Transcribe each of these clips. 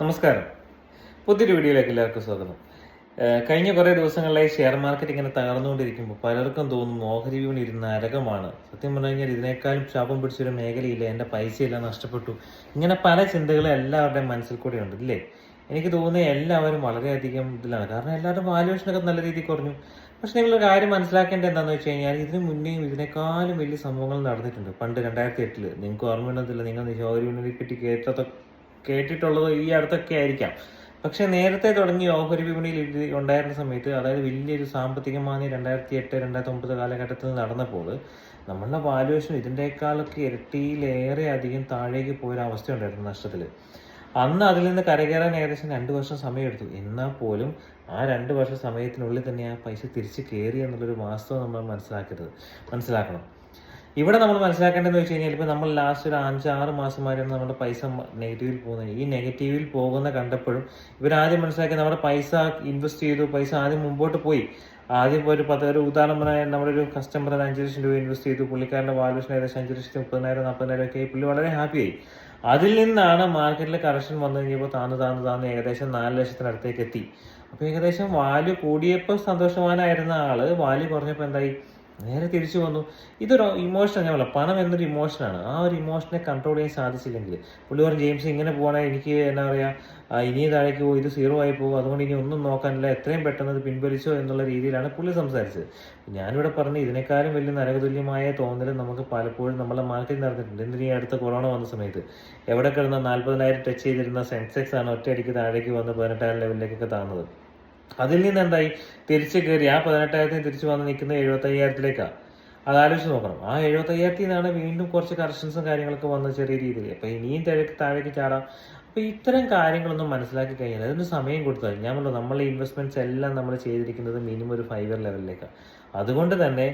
നമസ്കാരം. പുതിയൊരു വീഡിയോയിലേക്ക് എല്ലാവർക്കും സ്വാഗതം. കഴിഞ്ഞ കുറേ ദിവസങ്ങളിലായി ഷെയർ മാർക്കറ്റ് ഇങ്ങനെ തകർന്നുകൊണ്ടിരിക്കുമ്പോൾ പലർക്കും തോന്നുന്നു ഓഹരി വിപണി ഒരു നരകമാണ് സത്യം പറഞ്ഞു കഴിഞ്ഞാൽ ഇതിനേക്കാളും ശാപം പിടിച്ചൊരു മേഖലയില്ല എന്റെ പൈസയെല്ലാം നഷ്ടപ്പെട്ടു. ഇങ്ങനെ പല ചിന്തകളും എല്ലാവരുടെയും മനസ്സിൽ കൂടെ ഉണ്ട് ഇല്ലേ? എനിക്ക് തോന്നുന്നത് എല്ലാവരും വളരെയധികം ഇതിലാണ്. കാരണം എല്ലാവരുടെയും വാല്യുവേഷനൊക്കെ നല്ല രീതിയിൽ കുറഞ്ഞു. പക്ഷെ നിങ്ങൾ കാര്യം മനസ്സിലാക്കേണ്ടത് എന്താണെന്ന് വെച്ച് കഴിഞ്ഞാൽ ഇതിനു മുന്നേയും ഇതിനേക്കാളും വലിയ സംഭവങ്ങൾ നടന്നിട്ടുണ്ട്. പണ്ട് രണ്ടായിരത്തി എട്ടിൽ നിങ്ങൾക്ക് ഓർമ്മയുണ്ടെന്നില്ല നിങ്ങൾ വിപണിയെ പറ്റി കേട്ടതൊക്കെ കേട്ടിട്ടുള്ളത് ഈ അടുത്തൊക്കെ ആയിരിക്കാം. പക്ഷെ നേരത്തെ തുടങ്ങി ഓഹരി വിപണിയിൽ ഇത് ഉണ്ടായിരുന്ന സമയത്ത് അതായത് വലിയൊരു സാമ്പത്തിക മാന്യ രണ്ടായിരത്തി എട്ട് രണ്ടായിരത്തി ഒമ്പത് കാലഘട്ടത്തിൽ നടന്നപ്പോൾ നമ്മളുടെ വാല്യുവേഷൻ ഇതിന്റെക്കാളൊക്കെ ഇരട്ടിയിലേറെ അധികം താഴേക്ക് പോയൊരു അവസ്ഥ ഉണ്ടായിരുന്നു നഷ്ടത്തിൽ. അന്ന് അതിൽ നിന്ന് കരകയറാൻ ഏകദേശം രണ്ട് വർഷം സമയമെടുത്തു. എന്നാൽ പോലും ആ രണ്ട് വർഷ സമയത്തിനുള്ളിൽ തന്നെ ആ പൈസ തിരിച്ച് കയറി എന്നുള്ളൊരു വാസ്തവം നമ്മൾ മനസ്സിലാക്കരുത് മനസ്സിലാക്കണം. ഇവിടെ നമ്മൾ മനസ്സിലാക്കേണ്ടതെന്ന് വെച്ച് കഴിഞ്ഞാൽ ഇപ്പോൾ നമ്മൾ ലാസ്റ്റ് ഒരു അഞ്ച് ആറ് മാസം വരെയാണ് നമ്മുടെ പൈസ നെഗറ്റീവിൽ പോകുന്നത് ഈ നെഗറ്റീവിൽ പോകുന്ന കണ്ടപ്പോഴും ഇവരാദ്യം മനസ്സിലാക്കി നമ്മുടെ പൈസ ഇൻവെസ്റ്റ് ചെയ്തു പൈസ ആദ്യം മുമ്പോട്ട് പോയി. ആദ്യം ഒരു പത്ത് ഒരു ഉദാഹരണം പറഞ്ഞാൽ നമ്മുടെ ഒരു കസ്റ്റമർ ഒരു അഞ്ച് ലക്ഷം രൂപ ഇൻവെസ്റ്റ് ചെയ്തു പുള്ളിക്കാരന്റെ വാല്യൂഷൻ ഏകദേശം അഞ്ച് ലക്ഷത്തി മുപ്പതിനായിരം നാൽപ്പതിനായിരം ഒക്കെ പുള്ളി വളരെ ഹാപ്പിയായി അതിൽ നിന്നാണ് മാർക്കറ്റിൽ കറക്ഷൻ വന്നു കഴിഞ്ഞപ്പോൾ താന്ന് താന്ന് താന്ന് ഏകദേശം നാല് ലക്ഷത്തിനടുത്തേക്ക് എത്തി. അപ്പോൾ ഏകദേശം വാല്യൂ കൂടിയപ്പോൾ സന്തോഷവാനായിരുന്ന ആൾ വാല്യൂ കുറഞ്ഞപ്പോൾ എന്തായി? നേരെ തിരിച്ചു വന്നു. ഇതൊരു ഇമോഷൻ ഞാൻ പണം എന്നൊരു ഇമോഷനാണ് ആ ഒരു ഇമോഷനെ കൺട്രോൾ ചെയ്യാൻ സാധിച്ചില്ലെങ്കിൽ പുള്ളി പറഞ്ഞു ജെയിംസ് ഇങ്ങനെ പോകണേ എനിക്ക് എന്താ പറയുക ഇനിയും താഴേക്ക് പോകും ഇത് സീറോ ആയി പോകും. അതുകൊണ്ട് ഇനി ഒന്നും നോക്കാനില്ല. എത്രയും പെട്ടെന്ന് ഇത് പിൻവലിച്ചോ എന്നുള്ള രീതിയിലാണ് പുള്ളി സംസാരിച്ചത്. ഞാനിവിടെ പറഞ്ഞ് ഇതിനേക്കാളും വലിയ നരകതുല്യമായ തോന്നൽ നമുക്ക് പലപ്പോഴും നമ്മളെ മാർക്കറ്റിൽ നടന്നിട്ടുണ്ട് എന്തിനീ അടുത്ത കൊറോണ വന്ന സമയത്ത്. എവിടെ കിടന്ന നാൽപ്പതിനായിരം ടച്ച് ചെയ്തിരുന്ന സെൻസെക്സ് ആണ് ഒറ്റയടിക്ക് താഴേക്ക് വന്ന് പതിനെട്ടായിരം ലെവലിലേക്കൊക്കെ താന്നത് അതിൽ നിന്ന് എന്തായി തിരിച്ചു കയറി ആ പതിനെട്ടായിരത്തിന് തിരിച്ചു വന്ന് നിൽക്കുന്ന എഴുപത്തയ്യായിരത്തിലേക്കാണ് അത് ആലോചിച്ച് നോക്കണം. ആ എഴുപത്തയ്യായിരത്തിൽ നിന്നാണ് വീണ്ടും കുറച്ച് കറക്ഷൻസും കാര്യങ്ങളൊക്കെ വന്ന ചെറിയ രീതിയിൽ. അപ്പം ഇനിയും തിരക്ക് താഴേക്ക് ചാടാം. അപ്പോൾ ഇത്തരം കാര്യങ്ങളൊന്നും മനസ്സിലാക്കി കഴിഞ്ഞാൽ അതിന് സമയം കൊടുത്താൽ ഞാൻ പറഞ്ഞു നമ്മളെ ഇൻവെസ്റ്റ്മെന്റ്സ് എല്ലാം നമ്മൾ ചെയ്തിരിക്കുന്നത് മിനിമം ഒരു ഫൈവ് ലെവലിലേക്കാണ് അതുകൊണ്ട് തന്നെ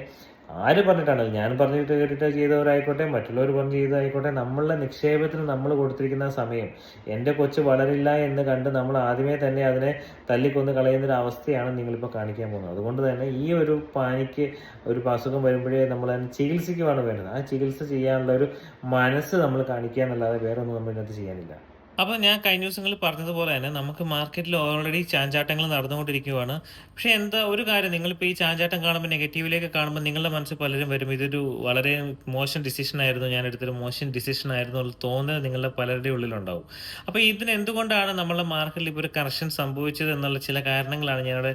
ആര് പറഞ്ഞിട്ടാണ്? ഞാൻ പറഞ്ഞിട്ട് കേട്ടിട്ട് ചെയ്തവരായിക്കോട്ടെ മറ്റുള്ളവർ പറഞ്ഞ് ചെയ്തതായിക്കോട്ടെ. നമ്മളുടെ നിക്ഷേപത്തിന് നമ്മൾ കൊടുത്തിരിക്കുന്ന സമയം എന്റെ കൊച്ച് വളരില്ല എന്ന് കണ്ട് നമ്മൾ ആദ്യമേ തന്നെ അതിനെ തല്ലിക്കൊന്ന് കളയുന്ന ഒരു അവസ്ഥയാണ് നിങ്ങളിപ്പോൾ കാണിക്കാൻ പോകുന്നത്. അതുകൊണ്ട് തന്നെ ഈ ഒരു പാനിക്ക് ഒരു അസുഖം വരുമ്പോഴേ നമ്മൾ അതിന് ചികിത്സിക്കുവാണ് വേണ്ടത്. ആ ചികിത്സ ചെയ്യാനുള്ള ഒരു മനസ്സ് നമ്മൾ കാണിക്കുക എന്നല്ലാതെ വേറെ ഒന്നും നമ്മൾ ഇതിനകത്ത് ചെയ്യാനില്ല. അപ്പോൾ ഞാൻ കഴിഞ്ഞ ദിവസങ്ങളിൽ പറഞ്ഞതുപോലെ തന്നെ നമുക്ക് മാർക്കറ്റിൽ ഓൾറെഡി ചാഞ്ചാട്ടങ്ങൾ നടന്നുകൊണ്ടിരിക്കുകയാണ് പക്ഷേ എന്താ ഒരു കാര്യം നിങ്ങളിപ്പോൾ ഈ ചാഞ്ചാട്ടം കാണുമ്പോൾ നെഗറ്റീവിലേക്ക് കാണുമ്പോൾ നിങ്ങളുടെ മനസ്സിൽ പലരും വരും ഇതൊരു വളരെ മോശം ഡിസിഷൻ ആയിരുന്നു ഞാൻ എടുത്തൊരു മോശം ഡിസിഷൻ ആയിരുന്നു തോന്നൽ നിങ്ങളുടെ പലരുടെ ഉള്ളിലുണ്ടാവും. അപ്പോൾ ഇതിന് എന്തുകൊണ്ടാണ് നമ്മളെ മാർക്കറ്റിൽ ഇപ്പോൾ ഒരു കറക്ഷൻ സംഭവിച്ചത് എന്നുള്ള ചില കാരണങ്ങളാണ് ഞാനിവിടെ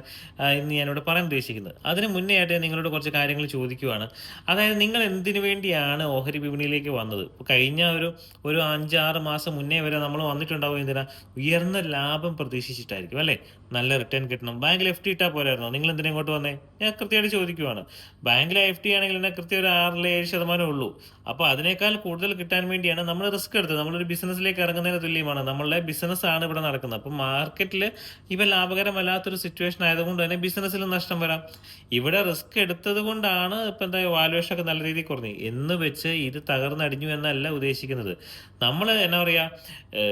ഇന്ന് ഞാനിവിടെ പറയാൻ ഉദ്ദേശിക്കുന്നത്. അതിന് മുന്നേ ആയിട്ട് നിങ്ങളോട് കുറച്ച് കാര്യങ്ങൾ ചോദിക്കുവാണ്. അതായത് നിങ്ങൾ എന്തിനു വേണ്ടിയാണ് ഓഹരി വിപണിയിലേക്ക് വന്നത്? കഴിഞ്ഞ ഒരു ഒരു അഞ്ചാറ് മാസം മുന്നേ വരെ നമ്മൾ വന്നിട്ടുണ്ടാവും എന്തിനാ? ഉയർന്ന ലാഭം പ്രതീക്ഷിച്ചിട്ടായിരിക്കും അല്ലേ? നല്ല റിട്ടേൺ കിട്ടണം. ബാങ്കിൽ എഫ് ടി ഇട്ടാൽ പോരായിരുന്നോ? നിങ്ങൾ എന്തിനാ ഇങ്ങോട്ട് വന്നേ? ഞാൻ കൃത്യമായിട്ട് ചോദിക്കുവാണ്. ബാങ്കിൽ എഫ് ടി ആണെങ്കിൽ തന്നെ കൃത്യം ഒരു ആറിൽ ഏഴ് ശതമാനം ഉള്ളൂ. അപ്പോൾ അതിനേക്കാൾ കൂടുതൽ കിട്ടാൻ വേണ്ടിയാണ് നമ്മൾ റിസ്ക് എടുത്തത്. നമ്മളൊരു ബിസിനസ്സിലേക്ക് ഇറങ്ങുന്നതിന് തുല്യമാണ്. നമ്മളുടെ ബിസിനസ് ആണ് ഇവിടെ നടക്കുന്നത്. അപ്പോൾ മാർക്കറ്റിൽ ഇവ ലാഭകരമല്ലാത്തൊരു സിറ്റുവേഷൻ ആയതുകൊണ്ട് തന്നെ ബിസിനസ്സിൽ നഷ്ടം വരാം. ഇവിടെ റിസ്ക് എടുത്തത് കൊണ്ടാണ് ഇപ്പം എന്താ വാലുവേഷൻ ഒക്കെ നല്ല രീതിയിൽ കുറഞ്ഞു എന്ന് വെച്ച് ഇത് തകർന്നടിഞ്ഞു എന്നല്ല ഉദ്ദേശിക്കുന്നത്. നമ്മൾ എന്നാ പറയുക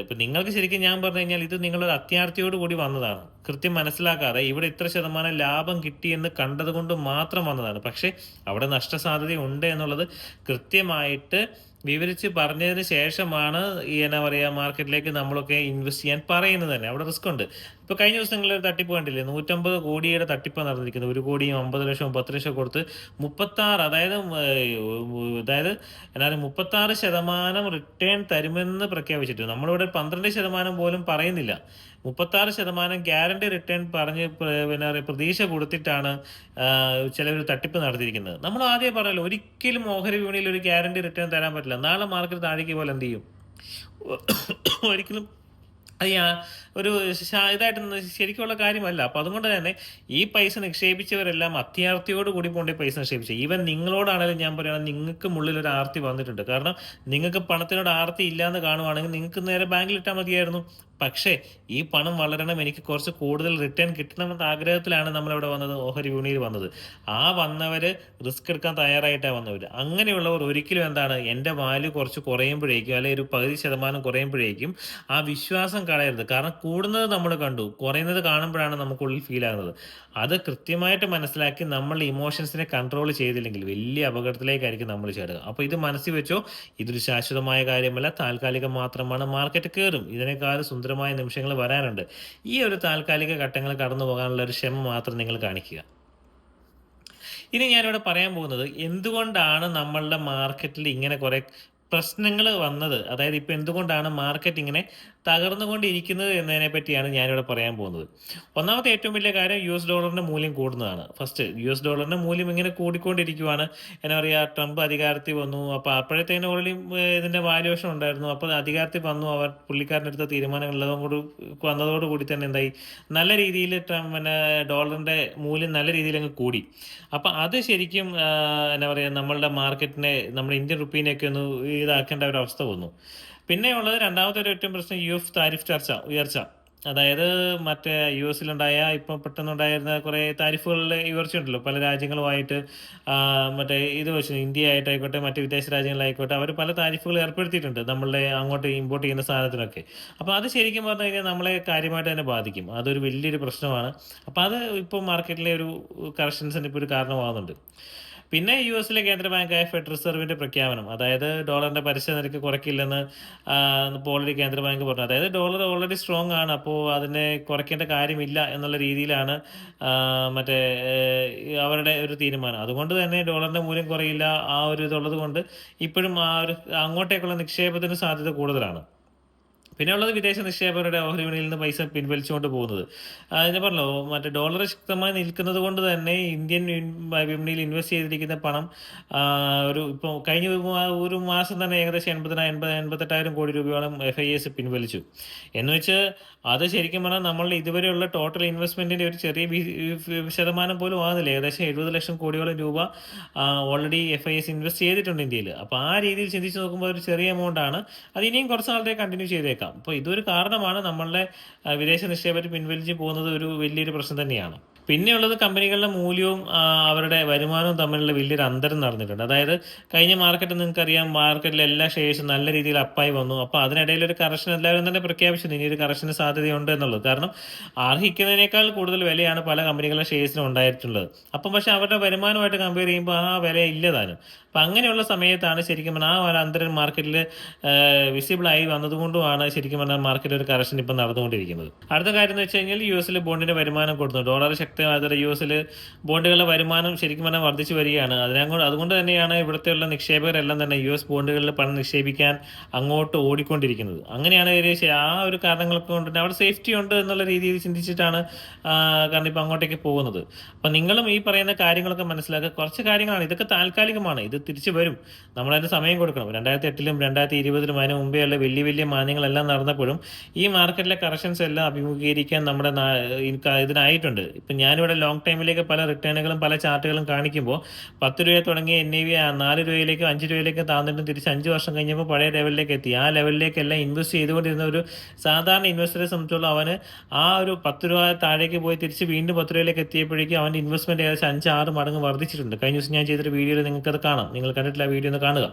ഇപ്പം നിങ്ങൾക്ക് ശരിക്കും ഞാൻ പറഞ്ഞു കഴിഞ്ഞാൽ ഇത് നിങ്ങളൊരു അത്യാർത്ഥിയോട് കൂടി വന്നതാണ്. കൃത്യം മനസ്സിലാക്കാതെ ഇവിടെ ഇത്ര ശതമാനം ലാഭം കിട്ടിയെന്ന് കണ്ടതുകൊണ്ട് മാത്രം വന്നതാണ്. പക്ഷേ അവിടെ നഷ്ടസാധ്യത ഉണ്ട് എന്നുള്ളത് കൃത്യമായിട്ട് വിവരിച്ച് പറഞ്ഞതിന് ശേഷമാണ് ഈ എന്നാ പറയുക മാർക്കറ്റിലേക്ക് നമ്മളൊക്കെ ഇൻവെസ്റ്റ് ചെയ്യാൻ പറയുന്നത് തന്നെ. അവിടെ റിസ്ക് ഉണ്ട്. ഇപ്പോൾ കഴിഞ്ഞ ദിവസങ്ങളിൽ ഒരു തട്ടിപ്പ് കണ്ടില്ലേ? നൂറ്റമ്പത് കോടിയുടെ തട്ടിപ്പ് നടന്നിരിക്കുന്നത്. ഒരു കോടിയും അമ്പത് ലക്ഷവും പത്ത് ലക്ഷം കൊടുത്ത് മുപ്പത്താറ് അതായത് അതായത് എന്നാലും മുപ്പത്താറ് ശതമാനം റിട്ടേൺ തരുമെന്ന് പ്രഖ്യാപിച്ചിട്ടുണ്ട്. നമ്മളിവിടെ പന്ത്രണ്ട് ശതമാനം പോലും പറയുന്നില്ല. മുപ്പത്താറ് ശതമാനം ഗ്യാരണ്ടി റിട്ടേൺ പറഞ്ഞ് പിന്നെ പ്രതീക്ഷ കൊടുത്തിട്ടാണ് ചിലർ തട്ടിപ്പ് നടത്തിയിരിക്കുന്നത്. നമ്മൾ ആദ്യം പറഞ്ഞല്ലോ ഒരിക്കലും ഓഹരി വിപണിയിൽ ഒരു ഗ്യാരണ്ടി റിട്ടേൺ തരാൻ പറ്റില്ല. നാളെ മാർക്കറ്റ് താഴേക്ക് പോലെ എന്ത് ചെയ്യും? ഒരിക്കലും ഞാൻ ഒരു ഇതായിട്ട് ശരിക്കുള്ള കാര്യമല്ല. അപ്പോൾ അതുകൊണ്ട് തന്നെ ഈ പൈസ നിക്ഷേപിച്ചവരെല്ലാം അത്യാർത്ഥിയോട് കൂടി പോകേണ്ട പൈസ നിക്ഷേപിച്ചു. ഈവൻ നിങ്ങളോടാണെങ്കിലും ഞാൻ പറയുകയാണ് നിങ്ങൾക്ക് മുള്ളിൽ ഒരു ആർത്തി വന്നിട്ടുണ്ട്. കാരണം നിങ്ങൾക്ക് പണത്തിനോട് ആർത്തി ഇല്ലാന്ന് കാണുവാണെങ്കിൽ നിങ്ങൾക്ക് നേരെ ബാങ്കിൽ ഇട്ടാൽ മതിയായിരുന്നു. പക്ഷേ ഈ പണം വളരണം എനിക്ക് കുറച്ച് കൂടുതൽ റിട്ടേൺ കിട്ടണമെന്ന ആഗ്രഹത്തിലാണ് നമ്മളിവിടെ വന്നത് ഓഹരി വിപണിയിൽ വന്നത്. ആ വന്നവർ റിസ്ക് എടുക്കാൻ തയ്യാറായിട്ടാണ് വന്നവർ അങ്ങനെയുള്ളവർ ഒരിക്കലും എന്താണ് എന്റെ വാല്യൂ കുറച്ച് കുറയുമ്പോഴേക്കും അല്ലെങ്കിൽ ഒരു പകുതി ശതമാനം കുറയുമ്പോഴേക്കും ആ വിശ്വാസം കളയരുത്. കാരണം കൂടുന്നത് നമ്മൾ കണ്ടു കുറയുന്നത് കാണുമ്പോഴാണ് നമുക്കുള്ളിൽ ഫീൽ ആകുന്നത്. അത് കൃത്യമായിട്ട് മനസ്സിലാക്കി നമ്മൾ ഇമോഷൻസിനെ കൺട്രോൾ ചെയ്തില്ലെങ്കിൽ വലിയ അപകടത്തിലേക്കായിരിക്കും നമ്മൾ ചേരുക. അപ്പോൾ ഇത് മനസ്സിൽ വെച്ചോ ഇതൊരു ശാശ്വതമായ കാര്യമല്ല. താൽക്കാലികം മാത്രമാണ് മാർക്കറ്റ് കയറും. ഇതിനേക്കാൾ സുന്ദര സുന്ദരമായ നിമിഷങ്ങൾ വരാനുണ്ട്. ഈ ഒരു താൽക്കാലിക ഘട്ടങ്ങൾ കടന്നു പോകാനുള്ള ഒരു ക്ഷമ മാത്രം നിങ്ങൾ കാണിക്കുക. ഇനി ഞാനിവിടെ പറയാൻ പോകുന്നത് എന്തുകൊണ്ടാണ് നമ്മളുടെ മാർക്കറ്റിൽ ഇങ്ങനെ കുറേ പ്രശ്നങ്ങൾ വന്നത്. അതായത് ഇപ്പോൾ എന്തുകൊണ്ടാണ് മാർക്കറ്റ് ഇങ്ങനെ തകർന്നുകൊണ്ടിരിക്കുന്നത് എന്നതിനെ പറ്റിയാണ് ഞാനിവിടെ പറയാൻ പോകുന്നത്. ഒന്നാമത്തെ ഏറ്റവും വലിയ കാര്യം യു എസ് ഡോളറിന്റെ മൂല്യം കൂടുന്നതാണ്. ഫസ്റ്റ് യു എസ് ഡോളറിന്റെ മൂല്യം ഇങ്ങനെ കൂടിക്കൊണ്ടിരിക്കുവാണ്. എന്നാ പറയുക ട്രംപ് അധികാരത്തിൽ വന്നു. അപ്പോൾ അപ്പോഴത്തേനും ഓൾറെഡി ഇതിന്റെ വാല്യുവേഷൻ ഉണ്ടായിരുന്നു. അപ്പോൾ അധികാരത്തിൽ വന്നു. അവർ പുള്ളിക്കാരനെടുത്ത തീരുമാനങ്ങളെല്ലാം കൂടി വന്നതോടുകൂടി തന്നെ എന്തായി? നല്ല രീതിയിൽ പിന്നെ ഡോളറിന്റെ മൂല്യം നല്ല രീതിയിൽ അങ്ങ് കൂടി. അപ്പോൾ അത് ശരിക്കും എന്നാ പറയുക നമ്മളുടെ മാർക്കറ്റിനെ നമ്മുടെ ഇന്ത്യൻ റുപ്പീനെയൊക്കെ ഒന്ന് ഇതാക്കേണ്ട ഒരു അവസ്ഥ വന്നു. പിന്നെ ഉള്ളത് രണ്ടാമത്തെ ഒരു ഏറ്റവും പ്രശ്നം യു എഫ് താരിഫ് ചർച്ച ഉയർച്ച. അതായത് മറ്റേ യു എസിലുണ്ടായ ഇപ്പം പെട്ടെന്നുണ്ടായിരുന്ന കുറേ താരിഫുകളിൽ ഉയർച്ചയുണ്ടല്ലോ. പല രാജ്യങ്ങളുമായിട്ട് മറ്റേ ഇത് വെച്ച് ഇന്ത്യ ആയിട്ടായിക്കോട്ടെ മറ്റ് വിദേശ രാജ്യങ്ങളായിക്കോട്ടെ അവർ പല താരിഫുകൾ ഏർപ്പെടുത്തിയിട്ടുണ്ട് നമ്മളുടെ അങ്ങോട്ട് ഇമ്പോർട്ട് ചെയ്യുന്ന സാധനത്തിനൊക്കെ. അപ്പോൾ അത് ശരിക്കും പറഞ്ഞു കഴിഞ്ഞാൽ നമ്മളെ കാര്യമായിട്ട് തന്നെ ബാധിക്കും. അതൊരു വലിയൊരു പ്രശ്നമാണ്. അപ്പോൾ അത് ഇപ്പോൾ മാർക്കറ്റിലെ ഒരു കറക്ഷൻസിന് ഇപ്പോൾ ഒരു കാരണമാകുന്നുണ്ട് പിന്നെ യു എസിലെ കേന്ദ്ര ബാങ്കായ ഫെഡ് റിസർവിന്റെ പ്രഖ്യാപനം. അതായത് ഡോളറിന്റെ പലിശ നിരക്ക് കുറയ്ക്കില്ലെന്ന് ഓൾറെഡി കേന്ദ്ര ബാങ്ക് പറഞ്ഞു. അതായത് ഡോളർ ഓൾറെഡി സ്ട്രോങ് ആണ് അപ്പോൾ അതിനെ കുറയ്ക്കേണ്ട കാര്യമില്ല എന്നുള്ള രീതിയിലാണ് മറ്റേ അവരുടെ ഒരു തീരുമാനം. അതുകൊണ്ട് തന്നെ ഡോളറിന്റെ മൂല്യം കുറയില്ല ആ ഒരു ഇതുള്ളത് കൊണ്ട് ഇപ്പോഴും ആ ഒരു അങ്ങോട്ടേക്കുള്ള നിക്ഷേപത്തിന് സാധ്യത കൂടുതലാണ്. പിന്നെ ഉള്ളത് വിദേശ നിക്ഷേപകരുടെ ഓഹരി വിപണിയിൽ നിന്ന് പൈസ പിൻവലിച്ചുകൊണ്ട് പോകുന്നത്. ഞാൻ പറഞ്ഞു മറ്റേ ഡോളർ ശക്തമായി നിൽക്കുന്നത് കൊണ്ട് തന്നെ ഇന്ത്യൻ വിപണിയിൽ ഇൻവെസ്റ്റ് ചെയ്തിരിക്കുന്ന പണം ഒരു ഇപ്പോൾ കഴിഞ്ഞ ഒരു മാസം തന്നെ ഏകദേശം എൺപതിനായിരം എൺപത് എൺപത്തെട്ടായിരം കോടി രൂപയോളം എഫ് ഐ എസ് പിൻവലിച്ചു. എന്ന് വെച്ച് അത് ശരിക്കും പറഞ്ഞാൽ നമ്മൾ ഇതുവരെയുള്ള ടോട്ടൽ ഇൻവെസ്റ്റ്മെന്റിന്റെ ഒരു ചെറിയ ശതമാനം പോലും ആകുന്നില്ല ഏകദേശം എഴുപത് ലക്ഷം കോടിയോളം രൂപ already F I S invest ചെയ്തിട്ടുണ്ട് ഇന്ത്യയിൽ. അപ്പോൾ ആ രീതിയിൽ ചിന്തിച്ച് നോക്കുമ്പോൾ ഒരു ചെറിയ എമൗണ്ട് ആണ്. അത് ഇനിയും കുറച്ച് നാളത്തേക്ക് കണ്ടിന്യൂ ചെയ്തേക്കാം. അപ്പോൾ ഇതൊരു കാരണമാണ് നമ്മളുടെ വിദേശ നിക്ഷേപർ പിൻവലിച്ച് പോകുന്നത് ഒരു വലിയൊരു പ്രശ്നം തന്നെയാണ്. പിന്നെയുള്ളത് കമ്പനികളുടെ മൂല്യവും അവരുടെ വരുമാനവും തമ്മിലുള്ള വലിയൊരു അന്തരം നടന്നിട്ടുണ്ട്. അതായത് കഴിഞ്ഞ മാർക്കറ്റ് നിങ്ങൾക്കറിയാം മാർക്കറ്റിലെ എല്ലാ ഷെയർസും നല്ല രീതിയിൽ അപ്പായി വന്നു. അപ്പോൾ അതിനിടയിൽ ഒരു കറക്ഷൻ എല്ലാവരും തന്നെ പ്രഖ്യാപിച്ചു ഇനി ഒരു കറക്ഷന് സാധ്യതയുണ്ട് എന്നുള്ളത്. കാരണം അർഹിക്കുന്നതിനേക്കാൾ കൂടുതൽ വിലയാണ് പല കമ്പനികളുടെ ഷെയർസിനും ഉണ്ടായിട്ടുള്ളത്. അപ്പം പക്ഷേ അവരുടെ വരുമാനമായിട്ട് കമ്പയർ ചെയ്യുമ്പോൾ ആ വില ഇല്ലതാനും. അപ്പം അങ്ങനെയുള്ള സമയത്താണ് ശരിക്കും പറഞ്ഞാൽ ആ ഒരു അന്തരം മാർക്കറ്റിൽ വിസിബിൾ ആയി വന്നതുകൊണ്ടുമാണ് ശരിക്കും പറഞ്ഞാൽ മാർക്കറ്റിൽ ഒരു കറക്ഷൻ ഇപ്പം നടന്നുകൊണ്ടിരിക്കുന്നത്. അടുത്ത കാര്യം എന്ന് വെച്ച് കഴിഞ്ഞാൽ യു എസിൽ ബോണ്ടിന്റെ വരുമാനം കൊടുത്തു. ഡോളർ ശക്തമായതോടെ യു എസിൽ ബോണ്ടുകളുടെ വരുമാനം ശരിക്കും പറഞ്ഞാൽ വർദ്ധിച്ചു വരികയാണ്. അതിനങ്ങോട്ട് അതുകൊണ്ട് തന്നെയാണ് ഇവിടുത്തെയുള്ള നിക്ഷേപകരെല്ലാം തന്നെ യു എസ് ബോണ്ടുകളിൽ പണം നിക്ഷേപിക്കാൻ അങ്ങോട്ട് ഓടിക്കൊണ്ടിരിക്കുന്നത്. അങ്ങനെയാണ് ആ ഒരു കാരണങ്ങളൊക്കെ കൊണ്ട് അവിടെ സേഫ്റ്റി ഉണ്ട് എന്നുള്ള രീതിയിൽ ചിന്തിച്ചിട്ടാണ് കാരണം ഇപ്പം അങ്ങോട്ടേക്ക് പോകുന്നത്. അപ്പം നിങ്ങളും ഈ പറയുന്ന കാര്യങ്ങളൊക്കെ മനസ്സിലാക്കുക. കുറച്ച് കാര്യങ്ങളാണ്. ഇതൊക്കെ താൽക്കാലികമാണ്. ഇത് തിരിച്ചു വരും. നമ്മളതിന് സമയം കൊടുക്കണം. രണ്ടായിരത്തി എട്ടിലും രണ്ടായിരത്തി ഇരുപതിലും അതിന് മുമ്പേ ഉള്ള വലിയ വലിയ മാന്യങ്ങളെല്ലാം നടന്നപ്പോഴും ഈ മാർക്കറ്റിലെ കറക്ഷൻസ് എല്ലാം അഭിമുഖീകരിക്കാൻ നമ്മുടെ ഇതിനായിട്ടുണ്ട്. ഇപ്പം ഞാനിവിടെ ലോങ് ടൈമിലേക്ക് പല റിട്ടേണുകളും പല ചാർട്ടുകളും കാണിക്കുമ്പോൾ പത്ത് രൂപയെ തുടങ്ങി എൻ ഐ വി നാല് രൂപയിലേക്കും അഞ്ച് രൂപയിലേക്കും താന്നിട്ടും തിരിച്ച് അഞ്ച് വർഷം കഴിഞ്ഞപ്പോൾ പഴയ ലെവലിലേക്ക് എത്തി. ആ ലെവലിലേക്കെല്ലാം ഇൻവെസ്റ്റ് ചെയ്തുകൊണ്ടിരുന്ന ഒരു സാധാരണ ഇൻവെസ്റ്ററെ സംബന്ധിച്ചോളം അവന് ആ ഒരു പത്ത് രൂപ താഴേക്ക് പോയി തിരിച്ച് വീണ്ടും പത്ത് രൂപയിലേക്ക് എത്തിയപ്പോഴേക്കും അവന്റെ ഇൻവെസ്റ്റ്മെന്റ് ഏകദേശം അഞ്ച് ആറ് മടങ്ങ് വർദ്ധിച്ചിട്ടുണ്ട്. കഴിഞ്ഞ ദിവസം ഞാൻ ചെയ്തൊരു വീഡിയോയിൽ നിങ്ങൾക്കത് കാണാം. നിങ്ങൾ കണ്ടിട്ടില്ല ആ വീഡിയോ ഒന്ന് കാണുക.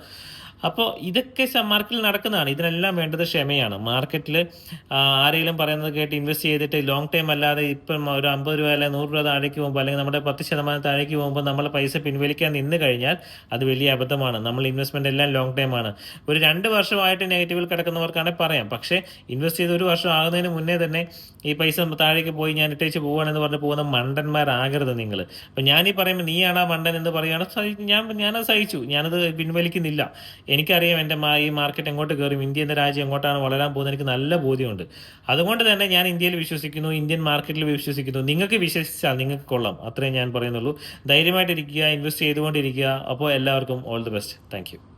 അപ്പോൾ ഇതൊക്കെ മാർക്കറ്റിൽ നടക്കുന്നതാണ്. ഇതിനെല്ലാം വേണ്ടത് ക്ഷമയാണ്. മാർക്കറ്റിൽ ആരെങ്കിലും പറയുന്നത് കേട്ട് ഇൻവെസ്റ്റ് ചെയ്തിട്ട് ലോങ് ടൈം അല്ലാതെ ഇപ്പം ഒരു അമ്പത് രൂപ അല്ലെങ്കിൽ നൂറ് രൂപ താഴേക്ക് പോകുമ്പോൾ അല്ലെങ്കിൽ നമ്മുടെ പത്ത് ശതമാനം താഴേക്ക് പോകുമ്പോൾ നമ്മൾ പൈസ പിൻവലിക്കാൻ നിന്ന് കഴിഞ്ഞാൽ അത് വലിയ അബദ്ധമാണ്. നമ്മൾ ഇൻവെസ്റ്റ്മെന്റ് എല്ലാം ലോങ് ടൈം ആണ്. ഒരു രണ്ട് വർഷമായിട്ട് നെഗറ്റീവിൽ കിടക്കുന്നവർക്കാണെങ്കിൽ പറയാം. പക്ഷേ ഇൻവെസ്റ്റ് ചെയ്ത് ഒരു വർഷം ആകുന്നതിന് മുന്നേ തന്നെ ഈ പൈസ താഴേക്ക് പോയി ഞാൻ ഇട്ടേച്ച് പോവുകയാണെന്ന് പറഞ്ഞ് പോകുന്ന മണ്ടന്മാരാകരുത് നിങ്ങൾ അപ്പം ഞാനീ പറയുമ്പോൾ നീയാണ് ആ മണ്ടൻ എന്ന് പറയുകയാണ്. ഞാൻ ഞാനത് സഹിച്ചു. ഞാനത് പിൻവലിക്കുന്നില്ല. എനിക്കറിയാം എന്റെ ഈ മാർക്കറ്റ് എങ്ങോട്ട് കയറും ഇന്ത്യ എന്ന രാജ്യം എങ്ങോട്ടാണ് വളരാൻ പോകുന്നത് എനിക്ക് നല്ല ബോധ്യമുണ്ട്. അതുകൊണ്ട് തന്നെ ഞാൻ ഇന്ത്യയിൽ വിശ്വസിക്കുന്നു ഇന്ത്യൻ മാർക്കറ്റിൽ വിശ്വസിക്കുന്നു. നിങ്ങൾക്ക് വിശ്വസിച്ചാൽ നിങ്ങൾക്ക് കൊള്ളാം. അത്രേ ഞാൻ പറയുന്നുള്ളൂ. ധൈര്യമായിട്ടിരിക്കുക ഇൻവെസ്റ്റ് ചെയ്തുകൊണ്ടിരിക്കുക. അപ്പോൾ എല്ലാവർക്കും ഓൾ ദി ബെസ്റ്റ് താങ്ക്